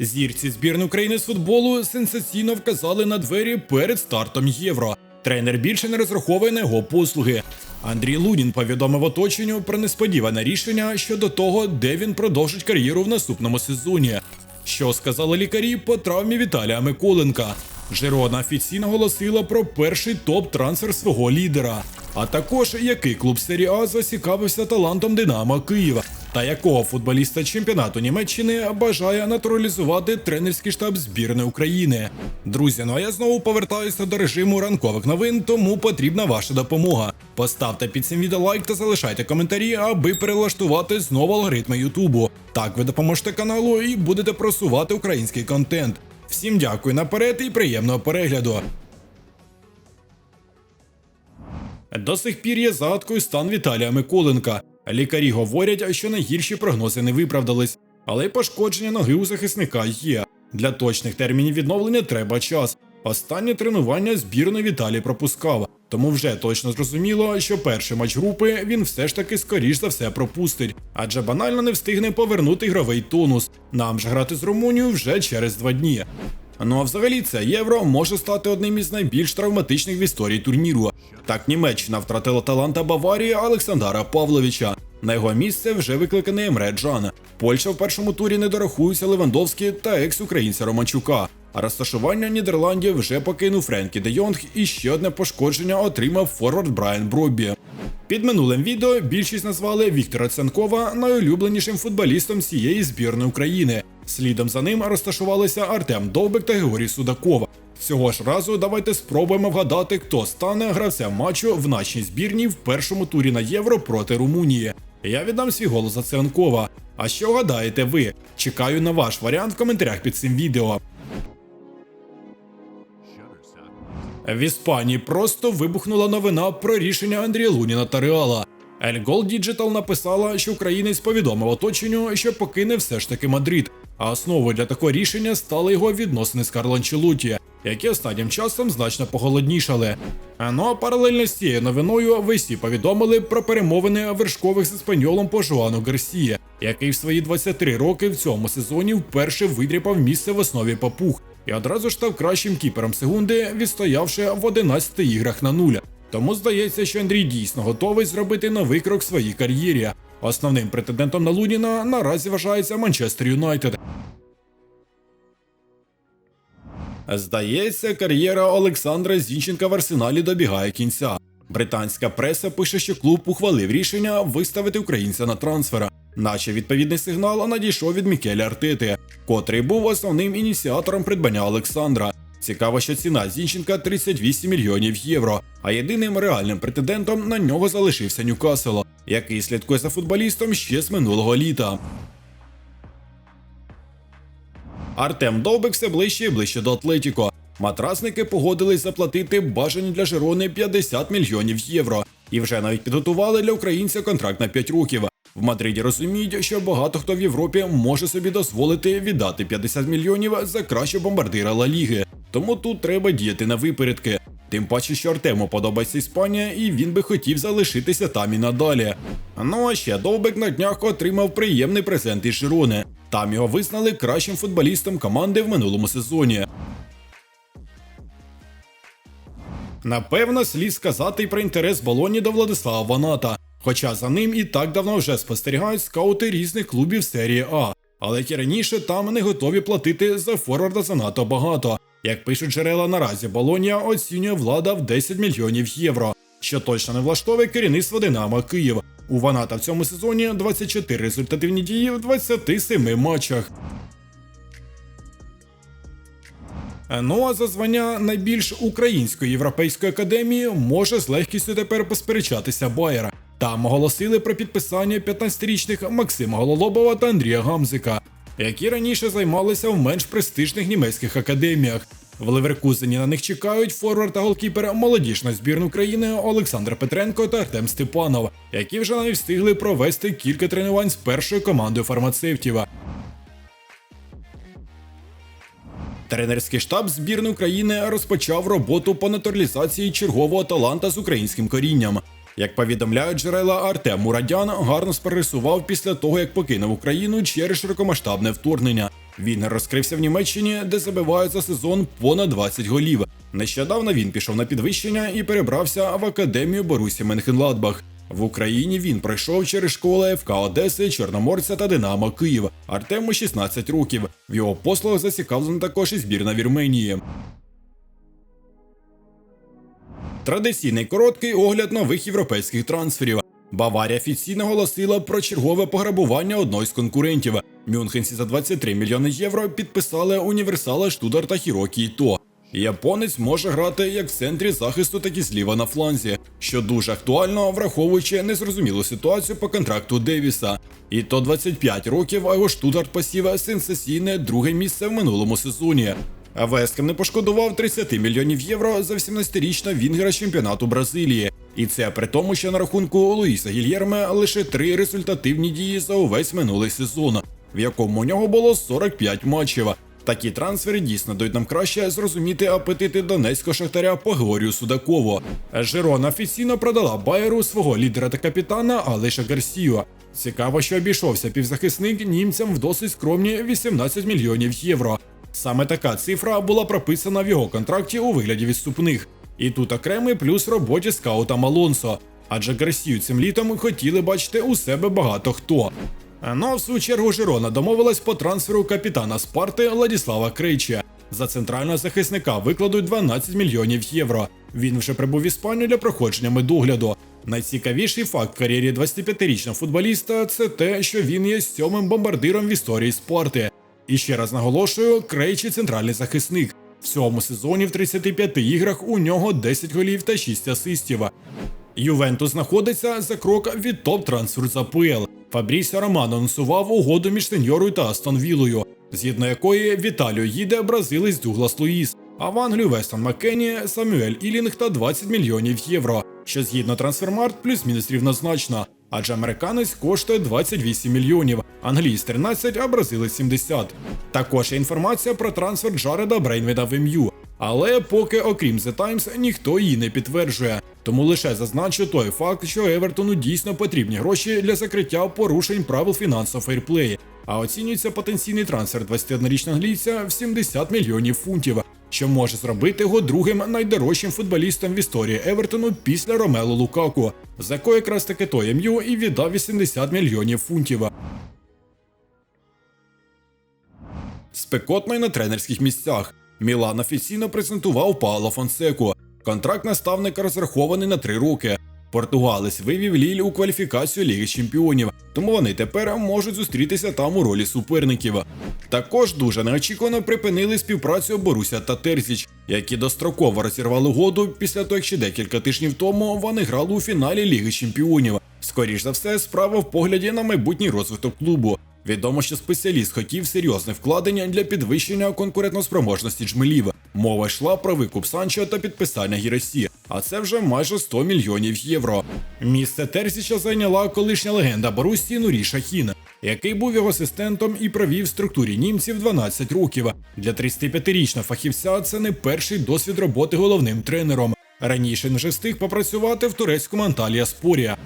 Зірці збірної України з футболу сенсаційно вказали на двері перед стартом євро. Тренер більше не розраховує на його послуги. Андрій Лунін повідомив оточенню про несподіване рішення щодо того, де він продовжить кар'єру в наступному сезоні. Що сказали лікарі по травмі Віталія Миколенка? Жирона офіційно оголосила про перший топ-трансфер свого лідера. А також який клуб серії А зацікавився талантом Динамо Києва, та якого футболіста чемпіонату Німеччини бажає натуралізувати тренерський штаб збірної України. Друзі, ну а я знову повертаюся до режиму ранкових новин, тому потрібна ваша допомога. Поставте під цим відео лайк та залишайте коментарі, аби перелаштувати знову алгоритми Ютубу. Так ви допоможете каналу і будете просувати український контент. Всім дякую наперед і приємного перегляду. До сих пір є загадкою стан Віталія Миколенка. Лікарі говорять, що найгірші прогнози не виправдались, але й пошкодження ноги у захисника є. Для точних термінів відновлення треба час. Останнє тренування збірної Віталій пропускав, тому вже точно зрозуміло, що перший матч групи він все ж таки скоріш за все пропустить, адже банально не встигне повернути ігровий тонус. Нам же грати з Румунією вже через два дні. Ну а взагалі це євро може стати одним із найбільш травматичних в історії турніру. Так Німеччина втратила таланта Баварії Олександра Павловича. На його місце вже викликаний Емре Джан. Польща в першому турі не дорахується Левандовський та екс-українця Романчука. А розташування Нідерландів вже покинув Френкі де Йонг і ще одне пошкодження отримав форвард Брайан Бробі. Під минулим відео більшість назвали Віктора Ценкова найулюбленішим футболістом цієї збірної України. Слідом за ним розташувалися Артем Довбик та Георгій Судаков. Цього ж разу давайте спробуємо вгадати, хто стане гравцем матчу в нашій збірній в першому турі на євро проти Румунії. Я віддам свій голос за Ценкова. А що гадаєте ви? Чекаю на ваш варіант в коментарях під цим відео. В Іспанії просто вибухнула новина про рішення Андрія Луніна та Реала. El Gol Digital написала, що українець повідомив оточенню, що покине все ж таки Мадрид. А основою для такого рішення стали його відносини з Карло Анчелоті, які останнім часом значно поголоднішали. Ну а паралельно з цією новиною весі повідомили про перемовини вершкових з іспаньолом по Жуану Гарсії, який в свої 23 роки в цьому сезоні вперше видріпав місце в основі папуг і одразу ж став кращим кіпером секунди, відстоявши в 11 іграх на нуль. Тому здається, що Андрій дійсно готовий зробити новий крок в своїй кар'єрі. Основним претендентом на Луніна наразі вважається Манчестер Юнайтед. Здається, кар'єра Олександра Зінченка в арсеналі добігає кінця. Британська преса пише, що клуб ухвалив рішення виставити українця на трансфера, наче відповідний сигнал надійшов від Мікеля Артети, котрий був основним ініціатором придбання Олександра. Цікаво, що ціна Зінченка 38 мільйонів євро, а єдиним реальним претендентом на нього залишився Ньюкасл, який слідкує за футболістом ще з минулого літа. Артем Довбик все ближче і ближче до Атлетіко. Матрасники погодились заплатити бажані для Жирони 50 мільйонів євро і вже навіть підготували для українця контракт на 5 років. В Мадриді розуміють, що багато хто в Європі може собі дозволити віддати 50 мільйонів за кращого бомбардира Ла Ліги. Тому тут треба діяти на випередки. Тим паче, що Артему подобається Іспанія, і він би хотів залишитися там і надалі. Ну а ще Довбик на днях отримав приємний презент із Жирони. Там його визнали кращим футболістом команди в минулому сезоні. Напевно, слід сказати й про інтерес Болоні до Владислава Ваната. Хоча за ним і так давно вже спостерігають скаути різних клубів серії А. Але як і раніше там не готові платити за форварда занадто багато. Як пишуть джерела наразі, Болонія оцінює влада в 10 мільйонів євро, що точно не влаштовує керівництво Динамо Київ. У Ваната в цьому сезоні 24 результативні дії в 27 матчах. Ну а за звання найбільш української європейської академії може з легкістю тепер посперечатися Байер. Там оголосили про підписання 15-річних Максима Гололобова та Андрія Гамзика, які раніше займалися в менш престижних німецьких академіях. В Леверкузені на них чекають форвард та голкіпер молодіжної збірної України Олександр Петренко та Артем Степанов, які вже навіть встигли провести кілька тренувань з першою командою фармацевтів. Тренерський штаб збірної України розпочав роботу по натуралізації чергового таланта з українським корінням. Як повідомляють джерела, Артем Мурадян гарно спересував після того, як покинув Україну через широкомасштабне вторгнення. Він розкрився в Німеччині, де забивають за сезон понад 20 голів. Нещодавно він пішов на підвищення і перебрався в академію Борусі Менхенладбах. В Україні він пройшов через школи ФК Одеси, Чорноморця та Динамо Київ. Артему 16 років. В його послугах зацікавлена також і збірна Вірменії. Традиційний короткий огляд нових європейських трансферів. Баварія офіційно оголосила про чергове пограбування одного з конкурентів. Мюнхенці за 23 мільйони євро підписали універсала Штударта Хірокі Іто. Японець може грати як в центрі захисту, так і зліва на фланзі, що дуже актуально, враховуючи незрозумілу ситуацію по контракту Девіса. І то 25 років, а його Штутгарт посів сенсаційне друге місце в минулому сезоні. А Вескем не пошкодував 30 мільйонів євро за 18-річного вінгера чемпіонату Бразилії. І це при тому, що на рахунку Луїса Гільєрме лише три результативні дії за увесь минулий сезон, в якому у нього було 45 матчів. Такі трансфери дійсно дають нам краще зрозуміти апетити донецького шахтаря по Судакову. Жирона офіційно продала Байеру свого лідера та капітана Алиша Гарсію. Цікаво, що обійшовся півзахисник німцям в досить скромні 18 мільйонів євро. Саме така цифра була прописана в його контракті у вигляді відступних. І тут окремий плюс роботі скаута Малонсо. Адже Гарсію цим літом хотіли бачити у себе багато хто. Ну в свою чергу Жирона домовилась по трансферу капітана Спарти Владіслава Крейча. За центрального захисника викладуть 12 мільйонів євро. Він вже прибув в Іспанію для проходження медогляду. Найцікавіший факт в кар'єрі 25-річного футболіста це те, що він є сьомим бомбардиром в історії Спарти. І ще раз наголошую, Крейчі центральний захисник. В цьому сезоні в 35 іграх у нього 10 голів та 6 асистів. Ювентус знаходиться за крок від топ-трансферу з АПЛ. Фабрісіо Романо анонсував угоду між сеньорою та Астон Вілою, згідно якої в Італію їде бразилець Дуглас Луїс, а в Англію Вестон Маккені, Самюель Ілінг та 20 мільйонів євро, що згідно трансфермарт плюс-мінус рівнозначно. Адже американець коштує 28 мільйонів, англійсь 13, а бразилець 70. Також є інформація про трансфер Джареда Брейнвіда в МЮ. Але поки, окрім The Times, ніхто її не підтверджує. Тому лише зазначу той факт, що Евертону дійсно потрібні гроші для закриття порушень правил фінансового фейрплеї. А оцінюється потенційний трансфер 21-річного англійця в 70 мільйонів фунтів, що може зробити його другим найдорожчим футболістом в історії Евертону після Ромело Лукаку, за якого якраз таки той МЮ і віддав 80 мільйонів фунтів. Спекотно й на тренерських місцях. Мілан офіційно презентував Пауло Фонсеку. Контракт наставника розрахований на три роки. Португалець вивів Ліль у кваліфікацію Ліги Чемпіонів, тому вони тепер можуть зустрітися там у ролі суперників. Також дуже неочікувано припинили співпрацю Боруся та Терзіч, які достроково розірвали угоду після того, як ще декілька тижнів тому вони грали у фіналі Ліги Чемпіонів. Скоріш за все, справа в погляді на майбутній розвиток клубу. Відомо, що спеціаліст хотів серйозне вкладення для підвищення конкурентоспроможності джмелів. Мова йшла про викуп Санчо та підписання Гіресі, а це вже майже 100 мільйонів євро. Місце Терсіча зайняла колишня легенда Борусі Нурі Шахін, який був його асистентом і провів в структурі німців 12 років. Для 35-річного фахівця це не перший досвід роботи головним тренером. Раніше він вже встиг попрацювати в турецькому Анталія Спорія.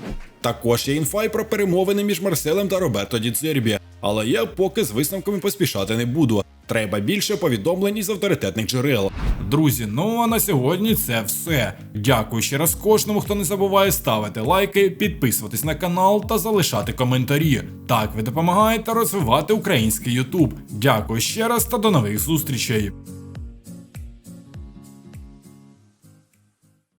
Також є інфай про перемовини між Марселем та Роберто Діцербі, але я поки з висновками поспішати не буду. Треба більше повідомлень із авторитетних джерел. Друзі, ну а на сьогодні це все. Дякую ще раз кожному, хто не забуває ставити лайки, підписуватись на канал та залишати коментарі. Так ви допомагаєте розвивати український Ютуб. Дякую ще раз та до нових зустрічей.